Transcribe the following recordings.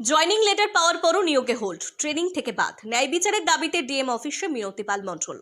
Joining letter পাওয়ার পরও নিয়োগে hold training থেকে বাদ। ন্যায় বিচারের দাবিতে ডিএম অফিসে মিনতি পাল মণ্ডল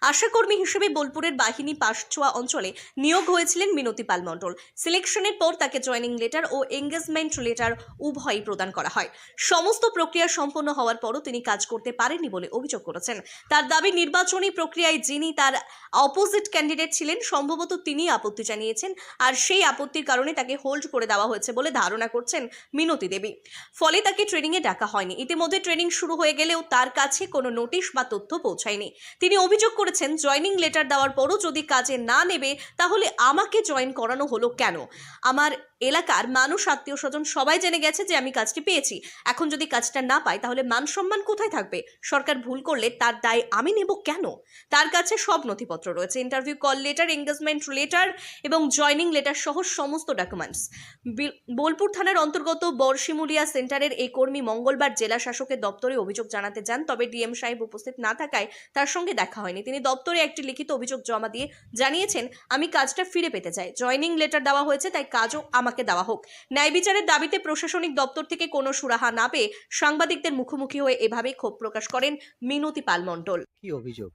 আশাকর্মী হিসেবে বোলপুরের বাহিনী পাশছোয়া অঞ্চলে নিয়োগ হয়েছিলেন মিনতি পাল মণ্ডল। সিলেকশনের পর তাকে জয়নিং লেটার ও এঙ্গেজমেন্ট লেটার উভয়ই প্রদান করা হয়। সমস্ত প্রক্রিয়া সম্পন্ন হওয়ার পরও তিনি কাজ করতে পারেননি বলে অভিযোগ করেছেন। তার দাবি, নির্বাচনী প্রক্রিয়ায় যিনি তার অপোজিট ক্যান্ডিডেট ছিলেন, সম্ভবত তিনি আপত্তি জানিয়েছেন আর সেই আপত্তির কারণে তাকে হোল্ড করে দেওয়া হয়েছে বলে ধারণা করছেন মিনতি দেবী। ফলে তাকে ট্রেনিংয়ে ডাকা হয়নি। ইতিমধ্যে ট্রেনিং শুরু হয়ে গেলেও তার কাছে কোনো নোটিশ বা তথ্য পৌঁছায়নি। তিনি অভিযোগ করেছেন জয়নিং লেটার দেওয়ার পরও যদি কাজে না নেবে, তাহলে আমাকে জয়েন করানো হলো কেন? আমার এলাকার মানুষ আত্মীয় স্বজন সবাই জেনে গেছে যে আমি কাজটি পেয়েছি। এখন যদি কাজটা না পাই, তাহলে মান সম্মান কোথায় থাকবে? সরকার ভুল করলে তার দায় আমি নেব কেন? তার কাছে সব নথিপত্র রয়েছে। Interview call letter engagement letter এবং জয়নিং লেটার সহ সমস্ত ডকুমেন্টস বিল- বোলপুর থানার অন্তর্গত বর্ষিমুলিয়া সেন্টারের এই কর্মী মঙ্গলবার জেলা শাসকের দপ্তরে অভিযোগ জানাতে যান, তবে ডিএম সাহেব উপস্থিত না থাকায় তার সঙ্গে দেখা হয়নি। তিনি দপ্তরে একটি লিখিত অভিযোগ জমা দিয়ে জানিয়েছেন, আমি কাজটা ফিরে পেতে চাই। জয়নিং লেটার দেওয়া হয়েছে, তাই কাজও আমাকে দেওয়া হোক। ন্যায় বিচারের দাবিতে প্রশাসনিক দপ্তর থেকে কোনো সুরাহা না পেয়ে সাংবাদিকদের মুখোমুখি হয়ে এভাবে ক্ষোভ প্রকাশ করেন মিনতি পাল মণ্ডল। কি অভিযোগ?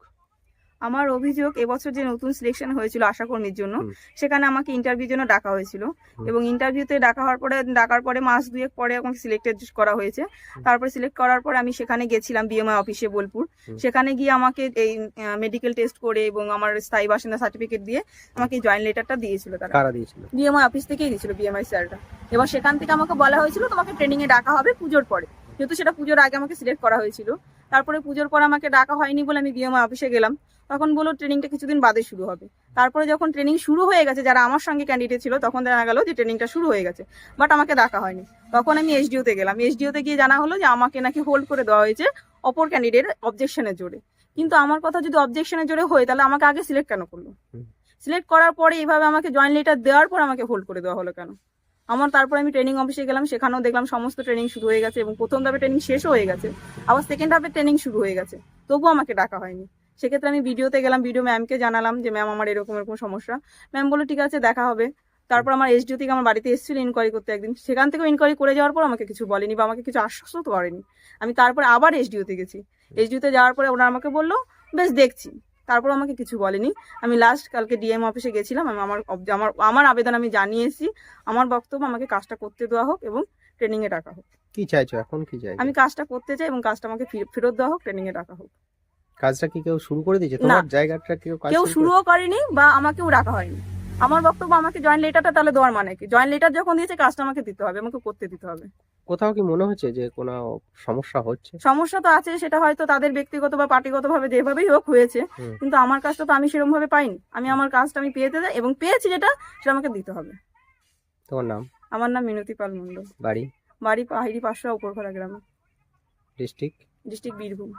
আমার অভিযোগ এবছর যে নতুন সিলেকশন হয়েছিল আশাকর্মীর জন্য সেখানে আমাকে ইন্টারভিউর জন্য ডাকা হয়েছিল। এবং ইন্টারভিউতে ডাকা হওয়ার পরে ডাকার পরে মাস দুয়েক পরে আমাকে সিলেক্টেড করা হয়েছে। তারপরে সিলেক্ট করার পর আমি সেখানে গেছিলাম বিএমআই অফিসে বোলপুর। সেখানে গিয়ে আমাকে এই মেডিকেল টেস্ট করে এবং আমার স্থায়ী বাসিন্দা সার্টিফিকেট দিয়ে আমাকে জয়েন্ট লেটারটা দিয়েছিল তারা। দিয়েছিল? বিএমআই অফিস থেকেই দিয়েছিল বিএমআই স্যারটা এবার সেখান থেকে আমাকে বলা হয়েছিল তোমাকে ট্রেনিং এ ডাকা হবে পুজোর পরে। যেহেতু সেটা পুজোর আগে আমাকে সিলেক্ট করা হয়েছিল। তারপরে পুজোর পর আমাকে ডাকা হয়নি বলে আমি বিএমআই অফিসে গেলাম। তখন বলল ট্রেনিংটা কিছুদিন বাদে শুরু হবে। তারপরে যখন ট্রেনিং শুরু হয়ে গেছে যারা আমার সঙ্গে ক্যান্ডিডেট ছিল তখন জানা গেল যে ট্রেনিংটা শুরু হয়ে গেছে। বাট আমাকে ডাকা হয়নি। তখন আমি এসডিওতে গেলাম। এসডিওতে গিয়ে জানা হলো যে আমাকে নাকি হোল্ড করে দেওয়া হয়েছে অপর ক্যান্ডিডেট অবজেকশনের জোরে। কিন্তু আমার কথা যদি অবজেকশনের জোরে হয় তাহলে আমাকে আগে সিলেক্ট কেন করল? সিলেক্ট করার পরে এইভাবে আমাকে জয়েন্ট লেটার দেওয়ার পর আমাকে হোল্ড করে দেওয়া হলো কেন? আমার তারপর আমি ট্রেনিং অফিসে গেলাম, সেখানেও দেখলাম সমস্ত ট্রেনিং শুরু হয়ে গেছে এবং প্রথম ধাপে ট্রেনিং শেষও হয়ে গেছে। আবার সেকেন্ড হাফে ট্রেনিং শুরু হয়ে গেছে। তবুও আমাকে ডাকা হয়নি। সেক্ষেত্রে আমি ভিডিওতে গেলাম ভিডিও ম্যামকে জানালাম যে ম্যাম আমার এরকম এরকম সমস্যা। ম্যাম বলল, ঠিক আছে, দেখা হবে। তারপর আমার এসডিও থেকে আমার বাড়িতে এসেছিল ইনকোয়ারি করতে একদিন। সেখান থেকেও ইনকোয়ারি করে যাওয়ার পর আমাকে কিছু বলেনি বা আমাকে কিছু আশ্বস্ত করেনি। আমি তারপর আবার এসডিওতে গেছি। এসডিওতে যাওয়ার পরে ওরা আমাকে বলল, বেশ, দেখছি। তারপর আমাকে কিছু বলেনি। আমি লাস্ট কালকে ডিএম অফিসে গেছিলাম আমি আমার আমার আমার আবেদন আমি জানিয়েছি। আমার বক্তব্য আমাকে কাজটা করতে দেওয়া হোক এবং ট্রেনিং এ টাকা হোক। কি চাইছো? এখন কি চাই আমি কাজটা করতে চাই এবং কাজটা আমাকে ফিরে- ফেরত দেওয়া হোক ট্রেনিং এ টাকা হোক। কাজটা কি কেউ শুরু করে দিয়েছে? তোমার জায়গাটা কেউ কাজ কেউ শুরুও করেনি বা আমাকেও রাখা হয়নি। আমার বক্তব্য আমাকে জয়েন্ট লেটারটা তাহলে দেওয়ার মানে কি? জয়েন্ট লেটার যখন দিয়েছে কাজটা আমাকে দিতে হবে আমাকে করতে দিতে হবে। কোথাও কি মনে হচ্ছে যে কোনো সমস্যা হচ্ছে? সমস্যা তো আছে সেটা হয়তো তাদের ব্যক্তিগত বা পার্টিগত ভাবে যেভাবেই হোক হয়েছে কিন্তু আমার কাজটা তো আমি সেরকম ভাবে পাইনি। আমি আমার কাজটা আমি পেয়েতে যাই এবং পেয়েছি যেটা সেটা আমাকে দিতে হবে। তোমার নাম? আমার নাম মিনতি পাল মন্ডল বাড়ি? বাড়ি পাহাড়ি পাঁচশো উপরখরা গ্রামে। District district Birbhum.